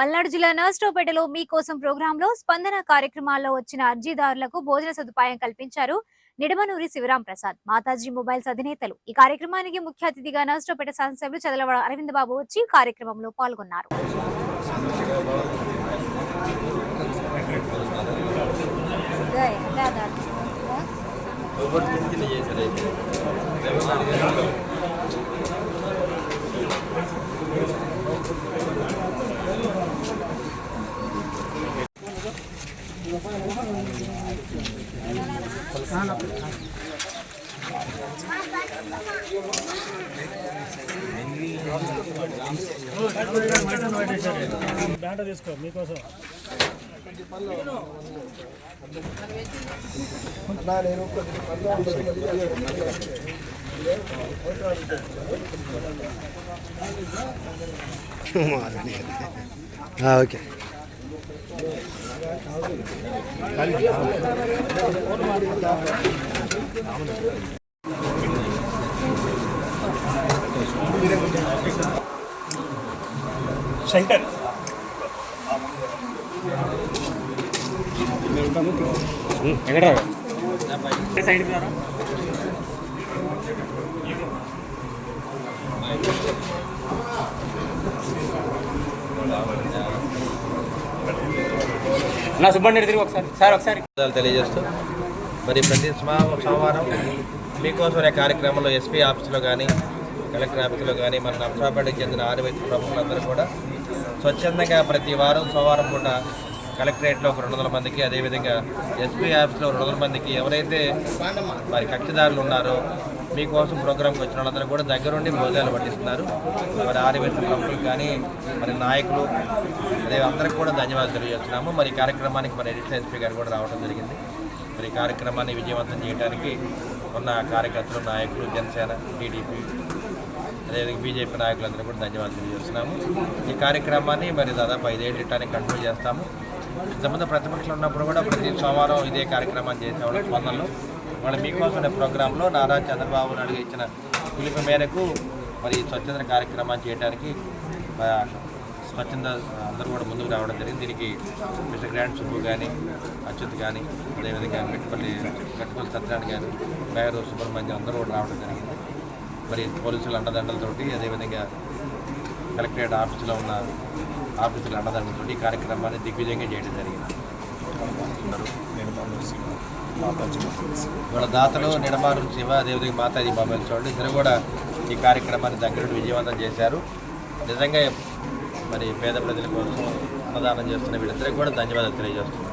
పల్నాడు జిల్లా నర్స్టోపేటలో మీకోసం ప్రోగ్రాంలో స్పందన కార్యక్రమాల్లో వచ్చిన అర్జీదారులకు భోజన సదుపాయం కల్పించారు నిడమనూరి శివరాం ప్రసాద్. మాతాజీ మొబైల్స్ అధినేతలు. ఈ కార్యక్రమానికి ముఖ్య అతిథిగా నర్స్టోపేట శాసనసభ్యులు చదలవాడ అరవింద్ బాబు వచ్చి కార్యక్రమంలో పాల్గొన్నారు. బ్యాంట తీసుకో మీకోసం ఓకే. സെന്റർ എങ്ങോട്ടാ? സൈഡിൽ నా సుబ్బండి తిరిగి ఒకసారి. సార్ ఒకసారి. తెలియజేస్తూ మరి ప్రతి సోమవారం మీకోసం అనే కార్యక్రమంలో ఎస్పీ ఆఫీసులో కానీ కలెక్టర్ ఆఫీసులో కానీ మన నర్సాపేటకి చెందిన ఆరువైపు ప్రముఖులందరూ కూడా స్వచ్ఛందంగా ప్రతి వారం సోమవారం పూట కలెక్టరేట్లో ఒక రెండు వందల మందికి అదేవిధంగా ఎస్పీ ఆఫీస్లో రెండు వందల మందికి ఎవరైతే మరి కక్షిదారులు ఉన్నారో మీకోసం ప్రోగ్రాంకి వచ్చిన వాళ్ళందరూ కూడా దగ్గరుండి భోజనాలు పట్టిస్తున్నారు. మరి ఆదివైద్య ప్రముఖులు కానీ మరి నాయకులు అదే అందరికి కూడా ధన్యవాదాలు తెలియజేస్తున్నాము. మరి ఈ కార్యక్రమానికి మరి ఎడిషనల్ ఎస్పీ గారు కూడా రావడం జరిగింది. మరి ఈ కార్యక్రమాన్ని విజయవంతం చేయడానికి ఉన్న కార్యకర్తలు నాయకులు జనసేన టీడీపీ అదేవిధంగా బీజేపీ నాయకులందరూ కూడా ధన్యవాదాలు తెలియజేస్తున్నాము. ఈ కార్యక్రమాన్ని మరి దాదాపు ఐదేళ్ళు ఇట్టానికి కంటిన్యూ చేస్తాము. ఇంతకుముందు ప్రతిపక్షంలో ఉన్నప్పుడు కూడా ప్రతి సోమవారం ఇదే కార్యక్రమాన్ని చేసేవాళ్ళం స్పందనలో వాళ్ళ మీకోసం ప్రోగ్రాంలో నారా చంద్రబాబు నాయుడు ఇచ్చిన పిలుపు మేరకు మరి స్వచ్ఛంద కార్యక్రమాన్ని చేయడానికి స్వచ్ఛంద అందరూ కూడా ముందుకు రావడం జరిగింది. దీనికి మిస్టర్ గ్రాండ్ సుబ్బు కానీ అచ్యుత్ కానీ అదేవిధంగా మెట్టుపల్లి మెట్టుపల్లి సత్యనారాయణ కానీ మేయర్ సుబ్రహ్మణ్యం అందరూ కూడా రావడం జరిగింది. మరి పోలీసుల అండదండలతోటి అదేవిధంగా కలెక్టరేట్ ఆఫీసులో ఉన్న ఆఫీసుల అండదండలతోటి ఈ కార్యక్రమాన్ని దిగ్విజయంగా చేయడం జరిగింది. మన దాతలు నిడమారు శివ అదేవిధంగా మాతాజీ మొబైల్ చూడండి. ఇద్దరు కూడా ఈ కార్యక్రమాన్ని దగ్గర విజయవంతం చేశారు. నిజంగా మరి పేద ప్రజల కోసం అన్నదానం చేస్తున్న వీళ్ళిద్దరికి కూడా ధన్యవాదాలు తెలియజేస్తున్నాను.